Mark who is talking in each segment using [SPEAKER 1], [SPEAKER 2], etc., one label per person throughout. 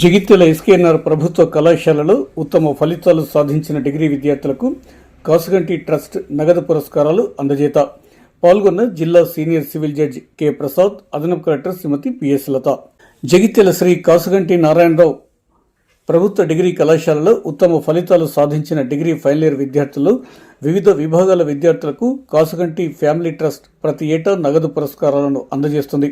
[SPEAKER 1] Jagtial SKNR ప్రభుత్వ కళాశాలలో ఉత్తమ ఫలితాలు సాధించిన డిగ్రీ విద్యార్థులకు కాసుగంటి ట్రస్ట్ నగదు పురస్కారాలు అందజేత. పాల్గొన్న జిల్లా senior civil judge K Prasad అదనపు collector Shrimati P S Latha. Jagtial Shri Kasuganti Narayanarao ప్రభుత్వ డిగ్రీ కళాశాలలో ఉత్తమ ఫలితాలు సాధించిన డిగ్రీ ఫైనల్ ఇయర్ విద్యార్థులు వివిధ విభాగాల విద్యార్థులకు కాసుగంటి ఫ్యామిలీ ట్రస్ట్ ప్రతి ఏటా నగదు పురస్కారాలను అందజేస్తుంది.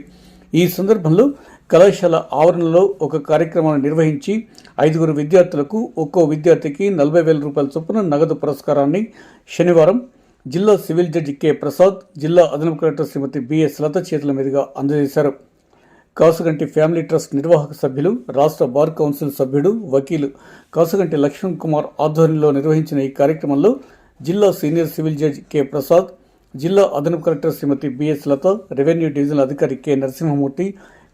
[SPEAKER 1] ఈ సందర్భంలో కళాశాల ఆవరణలో ఒక కార్యక్రమాన్ని నిర్వహించి ఐదుగురు విద్యార్థులకు ఒక్కో విద్యార్థికి నలభై వేల రూపాయల చొప్పున నగదు పురస్కారాన్ని శనివారం జిల్లా సివిల్ జడ్జి కె. ప్రసాద్ జిల్లా అదనపు కలెక్టర్ శ్రీమతి బిఎస్ లత చేతుల మీదుగా అందజేశారు. కాసుగంటి ఫ్యామిలీ ట్రస్ట్ నిర్వాహక సభ్యులు రాష్ట్ర బార్ కౌన్సిల్ సభ్యుడు వకీలు కాసుగంటి లక్ష్మణ్ కుమార్ ఆధ్వర్యంలో నిర్వహించిన ఈ కార్యక్రమంలో జిల్లా senior civil judge K. Prasad జిల్లా అదనపు collector Shrimati B S Latha revenue divisional అధికారి కె. నరసింహమూర్తి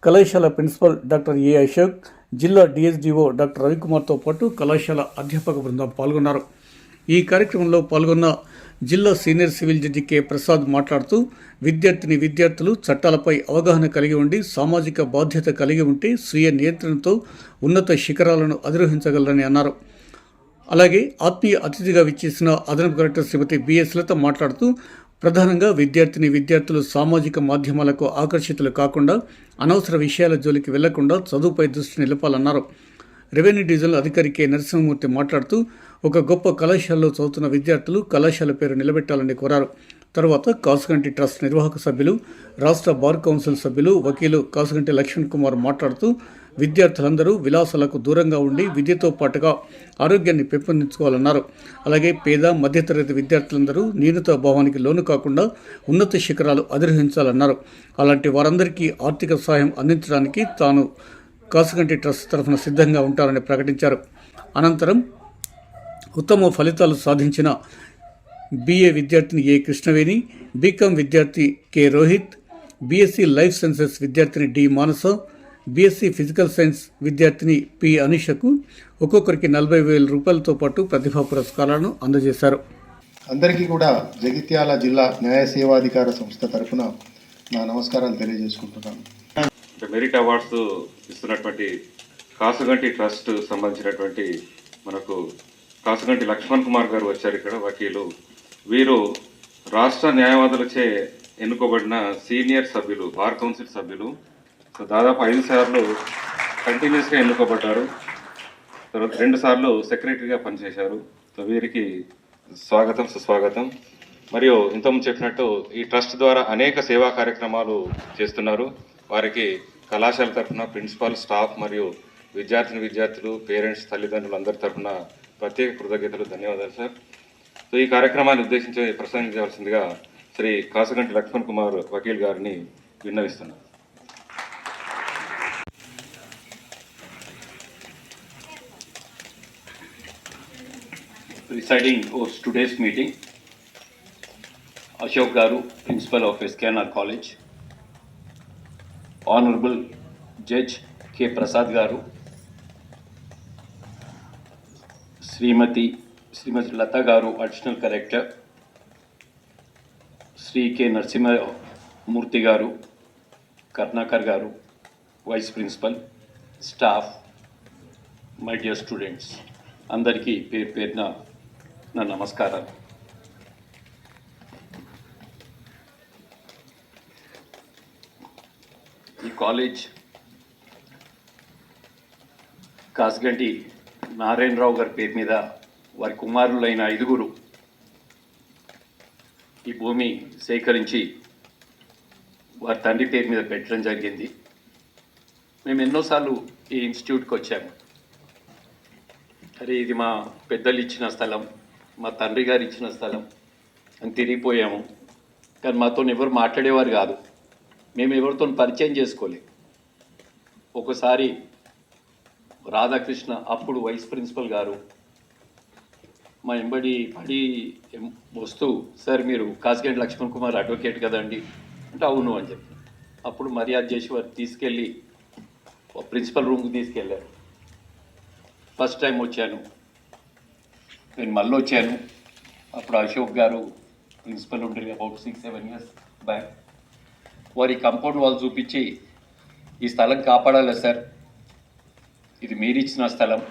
[SPEAKER 1] కళాశాల ప్రిన్సిపల్ డాక్టర్ ఏ అశోక్ జిల్లా డిఎస్డిఓ డాక్టర్ రవికుమార్తో పాటు కళాశాల అధ్యాపక బృందం పాల్గొన్నారు. ఈ కార్యక్రమంలో పాల్గొన్న జిల్లా senior civil judge K. Prasad మాట్లాడుతూ విద్యార్థిని విద్యార్థులు చట్టాలపై అవగాహన కలిగి ఉండి సామాజిక బాధ్యత కలిగి ఉంటే స్వీయ నియంత్రణతో ఉన్నత శిఖరాలను అధిరోహించగలరని అన్నారు. అలాగే ఆత్మీయ అతిథిగా విచ్చేసిన అదనపు కలెక్టర్ శ్రీమతి బిఎస్ లత మాట్లాడుతూ ప్రధానంగా విద్యార్థిని విద్యార్థులు సామాజిక మాధ్యమాలకు ఆకర్షితులు కాకుండా అనవసర విషయాల జోలికి వెళ్ళకుండా చదువుపై దృష్టి నిలపాలన్నారు. రెవెన్యూ డివిజనల్ అధికారి కె. నరసింహమూర్తి మాట్లాడుతూ ఒక గొప్ప కళాశాలలో చదువుతున్న విద్యార్థులు కళాశాల పేరు నిలబెట్టాలని కోరారు. తర్వాత కాసుగంటి ట్రస్ట్ నిర్వాహక సభ్యులు రాష్ట్ర బార్ కౌన్సిల్ సభ్యులు వకీలు కాసుగంటి లక్ష్మణ్ కుమార్ మాట్లాడుతూ విద్యార్థులందరూ విలాసాలకు దూరంగా ఉండి విద్యతో పాటుగా ఆరోగ్యాన్ని పెంపొందించుకోవాలన్నారు. అలాగే పేద మధ్యతరగతి విద్యార్థులందరూ న్యూనత భావానికి లోను కాకుండా ఉన్నత శిఖరాలు అధిరోహించాలన్నారు. అలాంటి వారందరికీ ఆర్థిక సహాయం అందించడానికి తాను కాసుగంటి ట్రస్ట్ తరఫున సిద్ధంగా ఉంటారని ప్రకటించారు. అనంతరం ఉత్తమ ఫలితాలు సాధించిన బీఏ విద్యార్థిని ఏ కృష్ణవేణి బీకాం విద్యార్థి K Rohith B Sc life sciences విద్యార్థిని D Manasa B Sc physical science విద్యార్థిని పి అనిషకు ఒక్కొక్కరికి నలభై వేల రూపాయలతో పాటు ప్రతిభా పురస్కారాలను అందజేశారు.
[SPEAKER 2] అందరికీ కూడా జగిత్యాల జిల్లా న్యాయ సేవాధికార సంస్థ తరఫున నా నమస్కారాలు తెలియజేసుకుంటున్నాను.
[SPEAKER 3] అంటే మెరిట్ అవార్డ్స్ ఇస్తున్నటువంటి కాసుగంటి ట్రస్ట్ సంబంధించినటువంటి మనకు కాసుగంటి లక్ష్మణ్ కుమార్ గారు వచ్చారు ఇక్కడ వకీలు. వీరు రాష్ట్ర న్యాయవాదులచే ఎన్నుకోబడిన సీనియర్ సభ్యులు బార్ కౌన్సిల్ సభ్యులు. సో దాదాపు ఐదు సార్లు కంటిన్యూస్గా ఎన్నుకోబడ్డారు. తర్వాత రెండు సార్లు సెక్రటరీగా పనిచేశారు. సో వీరికి స్వాగతం సుస్వాగతం. మరియు ఇంతకుముందు చెప్పినట్టు ఈ ట్రస్ట్ ద్వారా అనేక సేవా కార్యక్రమాలు చేస్తున్నారు. వారికి కళాశాల తరఫున ప్రిన్సిపాల్ స్టాఫ్ మరియు విద్యార్థిని విద్యార్థులు పేరెంట్స్ తల్లిదండ్రులు అందరి తరఫున ప్రత్యేక కృతజ్ఞతలు ధన్యవాదాలు సార్ సో ఈ కార్యక్రమాన్ని ఉద్దేశించి ప్రసంగించవలసిందిగా శ్రీ కాసగంటి లక్ష్మణ్ కుమార్ వకీల్ గారిని విన్నవిస్తున్నారు
[SPEAKER 4] presiding over today's meeting, Ashok Garu, Principal of SKNR College, Honorable Judge K. Prasad Garu, Srimati Srimati Lata Garu, Additional Collector, Sri K. Narsimha Murthy Garu, Karnakar Garu, Vice Principal, staff, my dear students అందరికీ పేరు పేరున నా నమస్కారాలు. ఈ college Kasuganti Narayanarao గారి పేరు మీద వారి కుమారులైన ఐదుగురు ఈ భూమి సేకరించి వారి తండ్రి పేరు మీద పెట్టడం జరిగింది. మేము ఎన్నోసార్లు ఈ ఇన్స్టిట్యూట్కి వచ్చాము. అరే ఇది మా పెద్దలు ఇచ్చిన స్థలం. మా తండ్రి గారు ఇచ్చిన స్థలం. అని తిరిగిపోయాము. కానీ మాతో ఎవరు మాట్లాడేవారు కాదు. మేము ఎవరితో పరిచయం చేసుకోలే. ఒకసారి రాధాకృష్ణ అప్పుడు వైస్ ప్రిన్సిపల్ గారు మా ఎంబడి పడి వస్తూ సార్ మీరు కాసిగంటి లక్ష్మణ్ కుమార్ అడ్వకేట్ కదండి. అంటే అవును అని చెప్పి. అప్పుడు మర్యాద చేసి వారు తీసుకెళ్ళి ప్రిన్సిపల్ రూమ్కి తీసుకెళ్ళారు. ఫస్ట్ టైం వచ్చాను. నేను మళ్ళీ వచ్చాను. అప్పుడు అశోక్ గారు ప్రిన్సిపల్ ఉండేది about six seven years back వారి కంపౌండ్ వాళ్ళు చూపించి ఈ స్థలం కాపాడాలి సార్? ఇది మీరిచ్చిన స్థలం.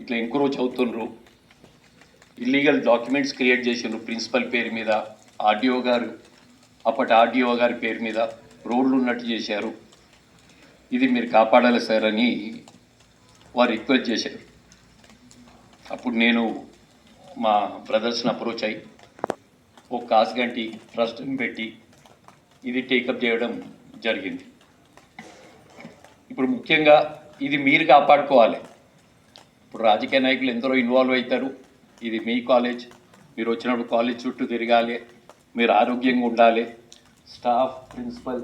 [SPEAKER 4] ఇట్లా ఎంక్రోచ్ అవుతుండ్రు ఇల్లీగల్ డాక్యుమెంట్స్ క్రియేట్ చేసిండ్రు ప్రిన్సిపల్ పేరు మీద ఆర్డీఓ గారు. అప్పటి ఆర్డీఓ గారి పేరు మీద రోడ్లు ఉన్నట్టు చేశారు. ఇది మీరు కాపాడాలి సార్? అని వారు రిక్వెస్ట్ చేశారు. అప్పుడు నేను మా బ్రదర్స్ని అప్రోచ్ అయ్యి ఒక కాసుగంటి ట్రస్ట్ని పెట్టి ఇది టేకప్ చేయడం జరిగింది. ఇప్పుడు ముఖ్యంగా ఇది మీరు కాపాడుకోవాలి. ఇప్పుడు రాజకీయ నాయకులు ఎందరో ఇన్వాల్వ్ అవుతారు. ఇది మీ కాలేజ్ మీరు వచ్చినప్పుడు కాలేజ్ చుట్టూ తిరగాలి మీరు ఆరోగ్యంగా ఉండాలి. స్టాఫ్ ప్రిన్సిపల్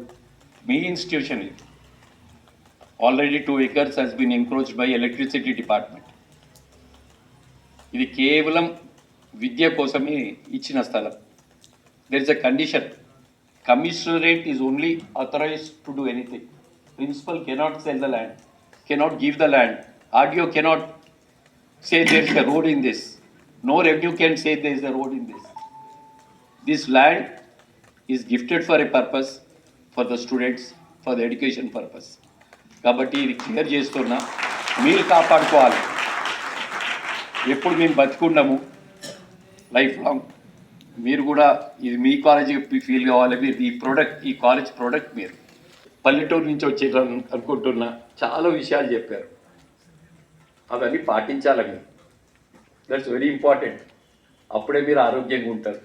[SPEAKER 4] మీ ఇన్స్టిట్యూషన్ ఇది. Already two acres has been encroached by electricity department ఇది కేవలం విద్య కోసమే ఇచ్చిన స్థలం. There is a condition commissionerate is only authorise to do anything principal cannot sell the land cannot give the land audio cannot say there is the road in this no revenue can say there is the road in this this land is gifted for a purpose for the students for the education purpose కాబట్టి ఇది clear చేస్తున్నా. మీరు కాపాడుకోవాలి. ఎప్పుడు మేము బతుకున్నాము life long మీరు కూడా ఇది మీ కాలేజీకి ఫీల్ కావాలి మీరు ఈ ప్రోడక్ట్ ఈ కాలేజ్ ప్రోడక్ట్ మీరు. పల్లెటూరు నుంచి వచ్చేట అనుకుంటున్నా చాలా విషయాలు చెప్పారు. అవన్నీ పాటించాలి మీరు. దట్స్ వెరీ ఇంపార్టెంట్ అప్పుడే మీరు ఆరోగ్యంగా ఉంటారు.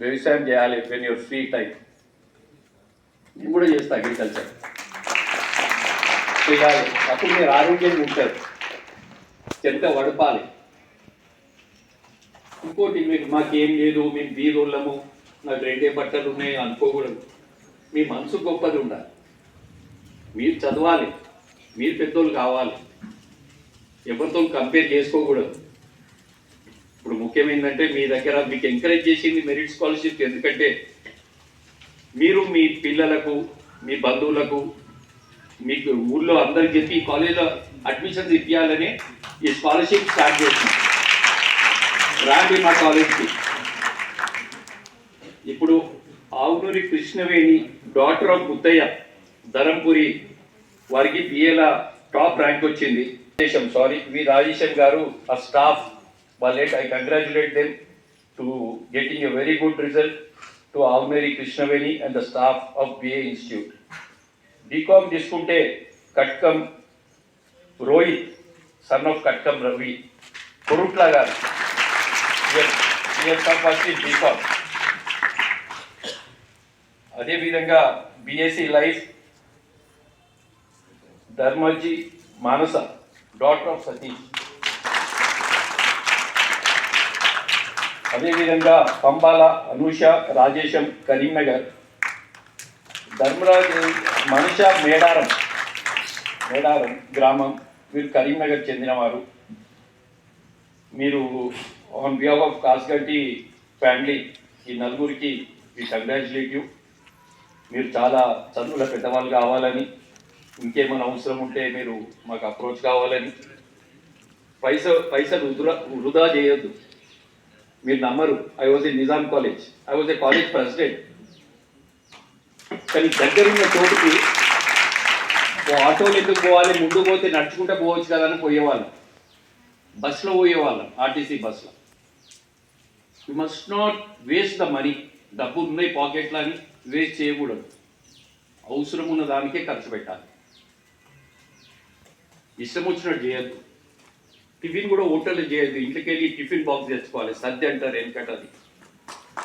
[SPEAKER 4] వ్యవసాయం చేయాలి వెన్ యువర్ ఫ్రీ టైం నేను కూడా చేస్తాను అగ్రికల్చర్ చేయాలి. అప్పుడు మీరు ఆరోగ్యంగా ఉంటారు. చెత్త వడపాలి. ఇంకోటి మీకు మాకేం లేదు మేము బీరోళ్ళము నాకు రెండే బట్టలు ఉన్నాయి అనుకోకూడదు. మీ మనసు గొప్పది ఉండాలి. మీరు చదవాలి మీరు పెద్దోళ్ళు కావాలి. ఎవరితో కంపేర్ చేసుకోకూడదు. ఇప్పుడు ముఖ్యమైందంటే మీ దగ్గర మీకు ఎంకరేజ్ చేసింది మెరిట్ స్కాలర్షిప్ ఎందుకంటే మీరు మీ పిల్లలకు మీ బంధువులకు మీకు ఊళ్ళో అందరికి చెప్పి కాలేజీలో అడ్మిషన్స్ ఇప్పించాలని ఈ స్కాలర్షిప్ స్టార్ట్ చేసింది రాండి మా కాలేజ్కి. ఇప్పుడు ఆవునూరి కృష్ణవేణి డాక్టర్ ఆఫ్ ముత్తయ్య ధరంపురి వారికి బిఏల టాప్ ర్యాంక్ వచ్చింది. రాజేశం సారీ వి రాజేశం గారు ఆ staff వాళ్ళేట్ I congratulate them to getting a very good result to ఆవునేరి Krishnaveni and the staff of BA institute BCom తీసుకుంటే Katkam Rohit son of Katkam Ravi Korutla garu. First BCom అదేవిధంగా BSc life Dharmaji Manasa daughter of Satish. అదేవిధంగా పంబాల అనూష రాజేశం కరీంనగర్. ధర్మరాజ్ మనిష మేడారం. మేడారం గ్రామం. మీరు కరీంనగర్ చెందినవారు. మీరు on behalf of Kasgatti family ఈ నలుగురికి ఈ కంగ్రాచులేటివ్ మీరు చాలా చదువుల పెద్దవాళ్ళు కావాలని ఇంకేమైనా అవసరం ఉంటే మీరు మాకు అప్రోచ్ కావాలని. పైస పైసలు వృధా వృధా చేయొద్దు. మీరు నమ్మరు. I was a Nizam college I was a college president కానీ దగ్గరున్న చోటుకి ఓ ఆటోలు ఎందుకు పోవాలి ముందు పోతే నడుచుకుంటే పోవచ్చు కదా అని పోయేవాళ్ళం. బస్సులో పోయేవాళ్ళం ఆర్టీసీ బస్సులో. You must not waste the money డబ్బు ఉన్నాయి పాకెట్లో అని వేస్ట్ చేయకూడదు. అవసరం ఉన్న దానికే ఖర్చు పెట్టాలి. ఇష్టం వచ్చినట్టు చేయద్దు. టిఫిన్ కూడా హోటల్లో చేయద్దు. ఇంటికి వెళ్ళి టిఫిన్ బాక్స్ తెచ్చుకోవాలి. సద్ది అంటారు ఎందుకంటే అది.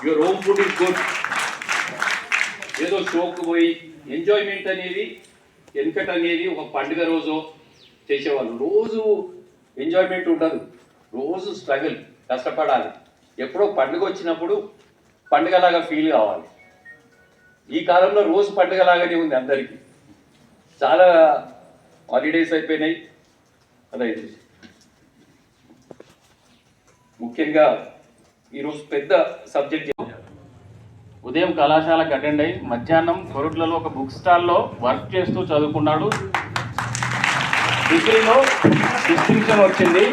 [SPEAKER 4] Your home food is good ఏదో షోక్ పోయి ఎంజాయ్మెంట్ అనేది వెనుకట అనేది ఒక పండుగ రోజు చేసేవాళ్ళు. రోజు ఎంజాయ్మెంట్ ఉండదు రోజు స్ట్రగుల్ కష్టపడాలి. ఎప్పుడో పండుగ వచ్చినప్పుడు పండుగలాగా ఫీల్ కావాలి. ఈ కాలంలో రోజు పండుగలాగానే ఉంది అందరికీ. చాలా హాలిడేస్ అయిపోయినాయి. అదే. ముఖ్యంగా ఈరోజు పెద్ద సబ్జెక్ట్
[SPEAKER 5] ఉదయం కళాశాలకు అటెండ్ అయ్యి మధ్యాహ్నం కొరుట్లలో ఒక బుక్ స్టాల్లో వర్క్ చేస్తూ చదువుకున్నాడు. డిగ్రీలో డిస్టింక్షన్ వచ్చింది.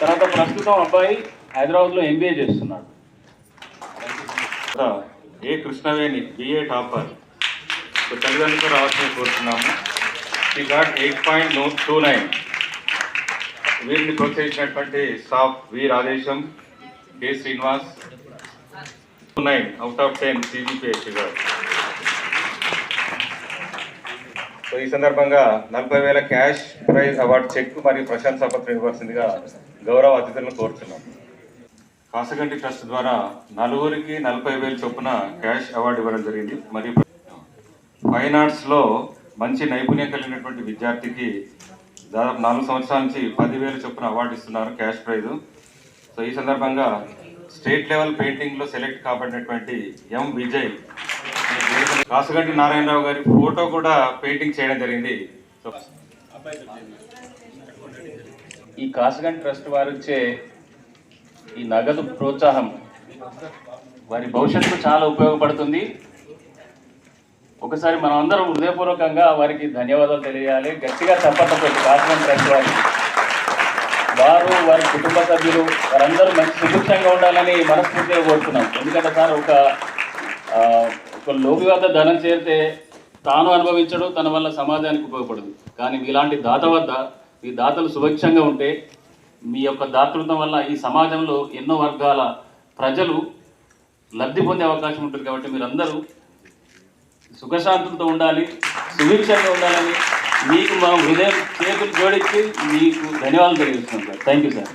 [SPEAKER 5] తర్వాత ప్రస్తుతం అబ్బాయి హైదరాబాద్లో ఎంబీఏ చేస్తున్నాడు.
[SPEAKER 3] A Krishnaveni BA topper. తల్లిదండ్రులకు రావాల్సిన కోరుతున్నాము. ఈ got eight point two nine వీరిని ప్రోత్సహించినటువంటి staff V Rajesham K Srinivas nine out of ten sugar so ఈ సందర్భంగా నలభై వేల క్యాష్ ప్రైజ్ అవార్డు చెక్ మరియు ప్రశంసా పత్రం ఇవ్వాల్సిందిగా గౌరవ అతిథులను కోరుతున్నాం కాసగంటి ట్రస్ట్ ద్వారా నలుగురికి నలభై వేలు చొప్పున క్యాష్ అవార్డు ఇవ్వడం జరిగింది. మరియు ఫైన్ ఆర్ట్స్లో మంచి నైపుణ్యం కలిగినటువంటి విద్యార్థికి దాదాపు నాలుగు సంవత్సరాల నుంచి పదివేలు చొప్పున అవార్డు ఇస్తున్నారు క్యాష్ ప్రైజ్. సో ఈ సందర్భంగా స్టేట్ లెవెల్ పెయింటింగ్లో సెలెక్ట్ కాబడినటువంటి ఎం విజయ్. కాసుగంటి నారాయణరావు గారి ఫోటో కూడా పెయింటింగ్ చేయడం జరిగింది.
[SPEAKER 5] ఈ కాసుగంటి ట్రస్ట్ వారు ఇచ్చే ఈ నగదు ప్రోత్సాహం వారి భవిష్యత్తు చాలా ఉపయోగపడుతుంది. ఒకసారి మనం అందరం హృదయపూర్వకంగా వారికి ధన్యవాదాలు తెలియాలి గట్టిగా చెప్పకపోతే కాసుగంటి ట్రస్ట్ వారికి వారు వారి కుటుంబ సభ్యులు వారందరూ మంచి సుభిక్షంగా ఉండాలని మనస్ఫూర్తిగా కోరుతున్నాం. ఎందుకంటే సార్ ఒక ఒక లోబి వద్ద ధనం చేరితే తాను అనుభవించడు తన వల్ల సమాజానికి ఉపయోగపడదు. కానీ మీలాంటి దాత వద్ద ఈ దాతలు సుభిక్షంగా ఉంటే మీ యొక్క దాతృత్వం వల్ల ఈ సమాజంలో ఎన్నో వర్గాల ప్రజలు లబ్ధి పొందే అవకాశం ఉంటుంది కాబట్టి మీరందరూ సుఖశాంతులతో ఉండాలి సుభిక్షంగా ఉండాలని మీకు మా హృదయం చేతులు జోడించి మీకు ధన్యవాదాలు తెలియజేస్తున్నాం సార్. Thank you sir